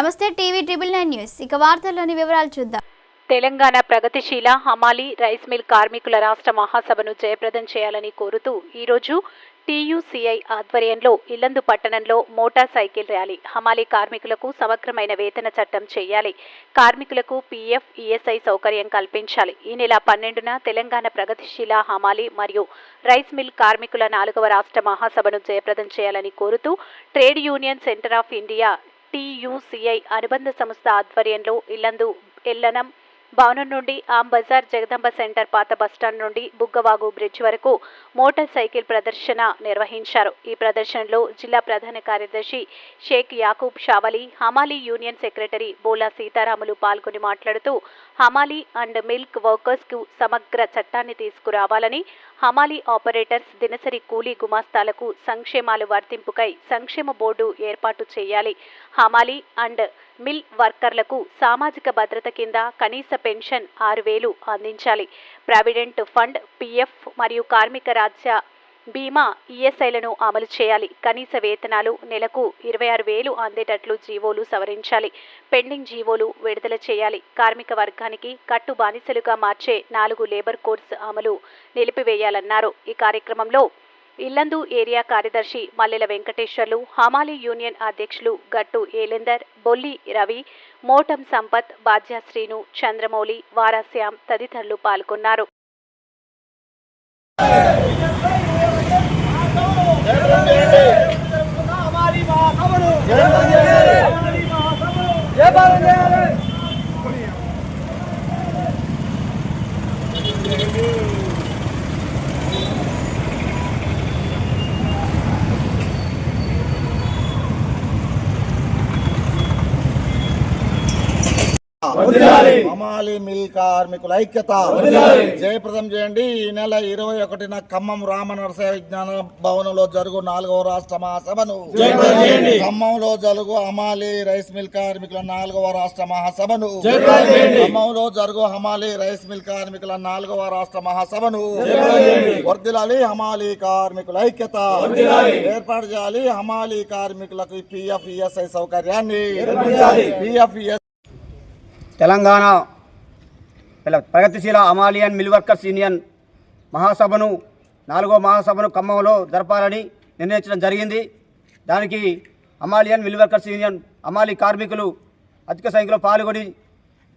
నమస్తే TV triple nine news. ఇక వార్తల్లోని వివరాలు చూద్దాం. తెలంగాణ ప్రగతిశీల హమాలి రైస్ మిల్ కార్మికుల రాష్ట్ర మహాసభను జయప్రదం చేయాలని కోరుతూ ఈరోజు టీయూసీఐ ఆధ్వర్యంలో ఇల్లందు పట్టణంలో మోటార్ సైకిల్ ర్యాలీ. హమాలి కార్మికులకు సమగ్రమైన వేతన చట్టం చేయాలి. కార్మికులకు పీఎఫ్ ఈఎస్ఐ సౌకర్యం కల్పించాలి. ఈ నెల పన్నెండున తెలంగాణ ప్రగతిశీల హమాలి మరియు రైస్ మిల్ కార్మికుల నాలుగవ రాష్ట్ర మహాసభను జయప్రదం చేయాలని కోరుతూ trade union centre of India TUCI అనుబంధ సంస్థ ఆధ్వర్యంలో ఇల్లందు ఎల్లనం భవనం నుండి ఆమ్ బజార్ జగదంబ సెంటర్ పాత బస్టాండ్ నుండి బుగ్గవాగు బ్రిడ్జ్ వరకు మోటార్ సైకిల్ ప్రదర్శన నిర్వహించారు. ఈ ప్రదర్శనలో జిల్లా ప్రధాన కార్యదర్శి షేక్ యాకూబ్ షావలి హమాలీ యూనియన్ సెక్రటరీ బోలా సీతారాములు పాల్గొని మాట్లాడుతూ హమాలీ అండ్ మిల్క్ వర్కర్స్కు సమగ్ర చట్టాన్ని తీసుకురావాలని హమాలీ ఆపరేటర్స్ దినసరి కూలీ గుమాస్తాలకు సంక్షేమాలు వర్తింపుకై సంక్షేమ బోర్డు ఏర్పాటు చేయాలి. హమాలీ అండ్ మిల్ వర్కర్లకు సామాజిక భద్రత కింద కనీస పెన్షన్ ఆరు వేలు అందించాలి. ప్రావిడెంట్ ఫండ్ పీఎఫ్ మరియు కార్మిక రాజ్య బీమా ఈఎస్ఐలను అమలు చేయాలి. కనీస వేతనాలు నెలకు ఇరవై ఆరు వేలు అందేటట్లు జీవోలు సవరించాలి. పెండింగ్ జీవోలు విడుదల చేయాలి. కార్మిక వర్గానికి కట్టు బానిసలుగా మార్చే నాలుగు లేబర్ కోడ్స్ అమలు నిలిపివేయాలన్నారు. ఈ కార్యక్రమంలో ఇల్లందు ఏరియా కార్యదర్శి మల్లెల వెంకటేశ్వర్లు హమాలి యూనియన్ అధ్యక్షులు గట్టు ఏలెందర్ బొల్లి రవి మోటం సంపత్ బాధ్య శ్రీను చంద్రమౌళి వారాశ్యాం తదితరులు పాల్గొన్నారు. హమాలి మిల్ కార్మికుల ఐక్యత. జయప్రదం చేయండి. ఈ నెల ఇరవై ఒకటిన ఖమ్మం రామ నరసయ విజ్ఞాన భవనంలో జరుగు నాలుగవ రాష్ట్ర మహాసభను. ఖమ్మంలో జరుగు హమాలి రైస్ మిల్ కార్మికుల నాలుగవ రాష్ట్ర మహాసభను. ఖమ్మంలో జరుగు హమాలి రైస్ మిల్ కార్మికుల నాలుగవ రాష్ట్ర మహాసభను. వర్దిలాలి హమాలి కార్మికుల ఐక్యత. ఏర్పాటు చేయాలి హమాలి కార్మికులకు పిఎఫ్ ఈఎస్ఐ సౌకర్యాన్ని. పిఎఫ్ తెలంగాణ ప్రగతిశీల అమాలియన్ మిల్ వర్కర్స్ యూనియన్ మహాసభను నాలుగో మహాసభను ఖమ్మంలో జరపాలని నిర్ణయించడం జరిగింది. దానికి అమాలియన్ మిల్ వర్కర్స్ యూనియన్ అమాలి కార్మికులు అధిక సంఖ్యలో పాల్గొని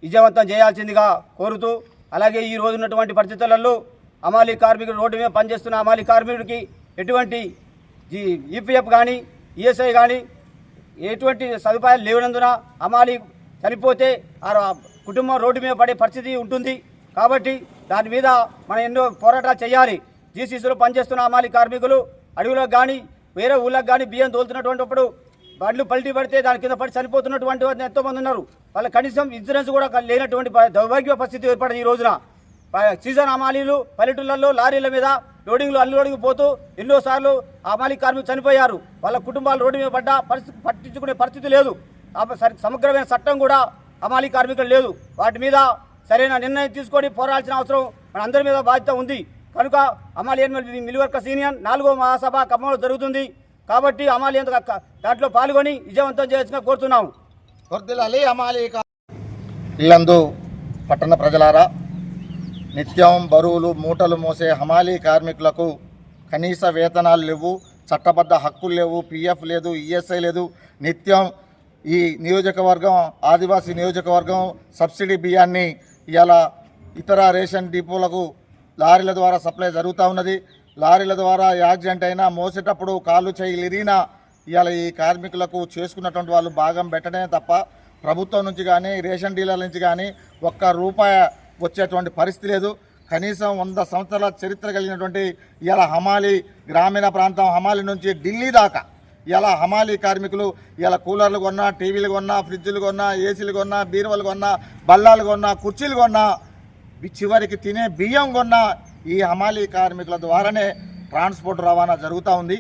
విజయవంతం చేయాల్సిందిగా కోరుతూ అలాగే ఈ రోజు ఉన్నటువంటి పరిస్థితులలో అమాలి కార్మికులు రోడ్డు మీద పనిచేస్తున్న అమాలి కార్మికుడికి ఎటువంటి ఈపీఎఫ్ కానీ ఈఎస్ఐ కానీ ఎటువంటి సదుపాయాలు లేనందున అమాలి చనిపోతే ఆ కుటుంబం రోడ్డు మీద పడే పరిస్థితి ఉంటుంది. కాబట్టి దాని మీద మనం ఎన్నో పోరాటాలు చేయాలి. జీసీసీలో పనిచేస్తున్న అమాలి కార్మికులు అడవిలోకి కానీ వేరే ఊళ్ళకి కానీ బియ్యం తోలుతున్నటువంటిప్పుడు బండ్లు పల్టీ పడితే దాని కింద పడి చనిపోతున్నటువంటి వారు ఎంతోమంది ఉన్నారు. వాళ్ళ కనీసం ఇన్సూరెన్స్ కూడా లేనటువంటి దౌర్భాగ్య పరిస్థితి ఏర్పడింది ఈ రోజున. సీజన్ అమాలీలు పల్లెటూళ్ళల్లో లారీల మీద లోడింగ్లు అన్లోడింగ్ పోతూ ఎన్నోసార్లు అమాలి కార్మికులు చనిపోయారు. వాళ్ళ కుటుంబాలు రోడ్డు మీద పడ్డ పరిస్థితి పట్టించుకునే పరిస్థితి లేదు. సమగ్రమైన చట్టం కూడా అమాలి కార్మికులు లేదు. వాటి మీద సరైన నిర్ణయం తీసుకొని పోరాడాల్సిన అవసరం మన అందరి మీద బాధ్యత ఉంది. కనుక అమాలియన్ మిల్ వర్కర్స్ యూనియన్ నాలుగో మహాసభ ఖమ్మంలో జరుగుతుంది. కాబట్టి అమాలియన్ దాంట్లో పాల్గొని విజయవంతం చేయాల్సిన కోరుతున్నాము వర్దిలాలి హమాలి ఇల్లందు పట్టణ ప్రజలారా నిత్యం బరువులు మూటలు మోసే హమాలీ కార్మికులకు కనీస వేతనాలు లేవు చట్టబద్ధ హక్కులు లేవు పిఎఫ్ లేదు ఈఎస్ఐ లేదు నిత్యం ఈ నియోజకవర్గం ఆదివాసీ నియోజకవర్గం సబ్సిడీ బియ్యాన్ని ఇలా ఇతర రేషన్ డిపోలకు లారీల ద్వారా సప్లై జరుగుతూ ఉన్నది. లారీల ద్వారా యాక్సిడెంట్ అయినా మోసేటప్పుడు కాళ్ళు చేయి ఇవాళ ఈ కార్మికులకు చేసుకున్నటువంటి వాళ్ళు భాగం పెట్టడమే తప్ప ప్రభుత్వం నుంచి కానీ రేషన్ డీలర్ల నుంచి కానీ ఒక్క రూపాయి వచ్చేటువంటి పరిస్థితి లేదు. కనీసం వంద సంవత్సరాల చరిత్ర కలిగినటువంటి ఇవాళ హమాలి గ్రామీణ ప్రాంతం హమాలి నుంచి ఢిల్లీ దాకా ఇలా హమాలి కార్మికులు ఇలా కూలర్లు కొన్నా టీవీలు కొన్నా ఫ్రిడ్జ్లు కొన్నా ఏసీలు కొన్నా బీరువలు కొన్నా బల్లాలు కొన్నా కుర్చీలు కొన్నా చివరికి తినే బియ్యం కొన్నా ఈ హమాలీ కార్మికుల ద్వారానే ట్రాన్స్పోర్ట్ రవాణా జరుగుతూ ఉంది.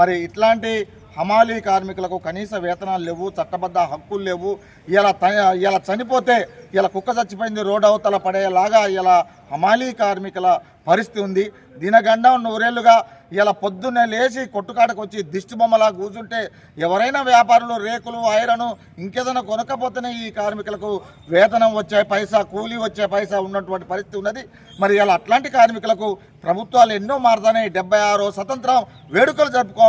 మరి ఇట్లాంటి హమాలీ కార్మికులకు కనీస వేతనాలు లేవు చట్టబద్ధ హక్కులు లేవు. ఇలా ఇలా చనిపోతే ఇలా కుక్క చచ్చిపోయింది రోడ్ అవతల పడేలాగా ఇలా హమాలీ కార్మికుల పరిస్థితి ఉంది. దినగండం నూరేళ్ళుగా ఇలా పొద్దున్నే లేచి కొట్టుకాటకు వచ్చి దిష్టిబొమ్మలా కూర్చుంటే ఎవరైనా వ్యాపారులు రేకులు ఐరను ఇంకేదైనా కొనకపోతేనే ఈ కార్మికులకు వేతనం వచ్చే పైసా కూలీ వచ్చే పైసా ఉన్నటువంటి పరిస్థితి ఉన్నది. మరి ఇలా అట్లాంటి కార్మికులకు ప్రభుత్వాలు ఎన్నో మారుతున్నాయి డెబ్బై ఆరో స్వతంత్రం వేడుకలు జరుపుకో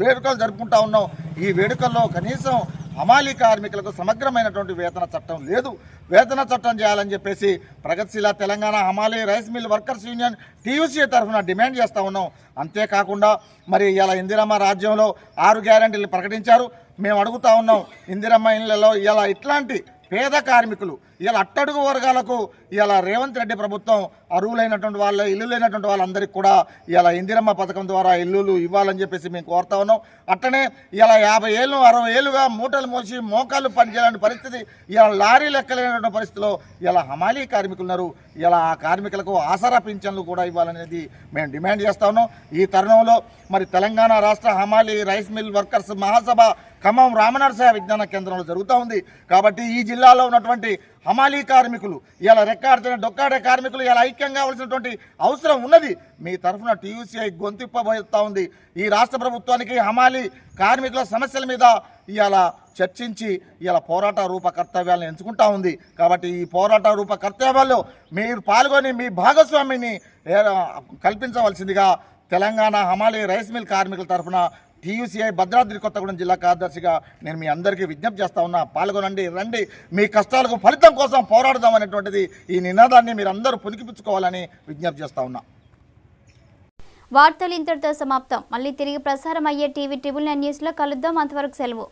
వేడుకలు జరుపుకుంటా ఉన్నాం. ఈ వేడుకల్లో కనీసం హమాలీ కార్మికులకు సమగ్రమైనటువంటి వేతన చట్టం లేదు. వేతన చట్టం చేయాలని చెప్పేసి ప్రగతిశీల తెలంగాణ హమాలీ rice mill workers union TUC తరఫున డిమాండ్ చేస్తూ ఉన్నాం. అంతేకాకుండా మరి ఇలా ఇందిరమ్మ రాజ్యంలో ఆరు గ్యారంటీలు ప్రకటించారు. మేము అడుగుతా ఉన్నాం ఇందిరమ్మ ఇళ్ళలో ఇలా ఇట్లాంటి పేద కార్మికులు ఇలా అట్టడుగు వర్గాలకు ఇలా రేవంత్ రెడ్డి ప్రభుత్వం అరువులైనటువంటి వాళ్ళ ఇల్లు లేనటువంటి వాళ్ళందరికీ కూడా ఇలా ఇందిరమ్మ పథకం ద్వారా ఇల్లులు ఇవ్వాలని చెప్పేసి మేము కోరుతా ఉన్నాం. అట్టనే ఇలా యాభై ఏళ్ళు అరవై ఏళ్ళుగా మూటలు మోసి మోకాళ్ళు పనిచేయాలని పరిస్థితి ఇలా లారీ లెక్కలేనటువంటి పరిస్థితిలో ఇలా హమాలీ కార్మికులు ఉన్నారు. ఇలా ఆ కార్మికులకు ఆసరా పింఛన్లు కూడా ఇవ్వాలనేది మేము డిమాండ్ చేస్తా ఉన్నాం. ఈ తరుణంలో మరి తెలంగాణ రాష్ట్ర హమాలీ రైస్ మిల్ వర్కర్స్ మహాసభ ఖమ్మం రామనరసాయ విజ్ఞాన కేంద్రంలో జరుగుతూ ఉంది. కాబట్టి ఈ జిల్లాలో ఉన్నటువంటి హమాలీ కార్మికులు ఇలా రెక్కాడుతున్న డొక్కాడే కార్మికులు ఇలా ఐక్యం కావాల్సినటువంటి అవసరం ఉన్నది. మీ తరఫున టీయూసీఐ గొంతిప్పబోతా ఉంది. ఈ రాష్ట్ర ప్రభుత్వానికి హమాలీ కార్మికుల సమస్యల మీద ఇలా చర్చించి ఇలా పోరాట రూప కర్తవ్యాలను ఎంచుకుంటా ఉంది. కాబట్టి ఈ పోరాట రూప కర్తవ్యాల్లో మీరు పాల్గొని మీ భాగస్వామిని కల్పించవలసిందిగా తెలంగాణ హమాలీ రైస్ మిల్ కార్మికుల తరఫున టీయూసీఐ భద్రాద్రి కొత్తగూడెం జిల్లా కార్యదర్శిగా నేను మీ అందరికీ విజ్ఞప్తి చేస్తా ఉన్నా. పాల్గొనండి రండి. మీ కష్టాలకు ఫలితం కోసం పోరాడదాం అనేటువంటిది ఈ నినాదాన్ని మీరు అందరూ పునికిపుచ్చుకోవాలని విజ్ఞప్తి చేస్తా ఉన్నా. వార్తలు ఇంతటితో సమాప్తం. మళ్ళీ తిరిగి ప్రసారం అయ్యే టీవీ ట్రిబుల్ నైన్ న్యూస్లో కలుద్దాం. అంతవరకు సెలవు.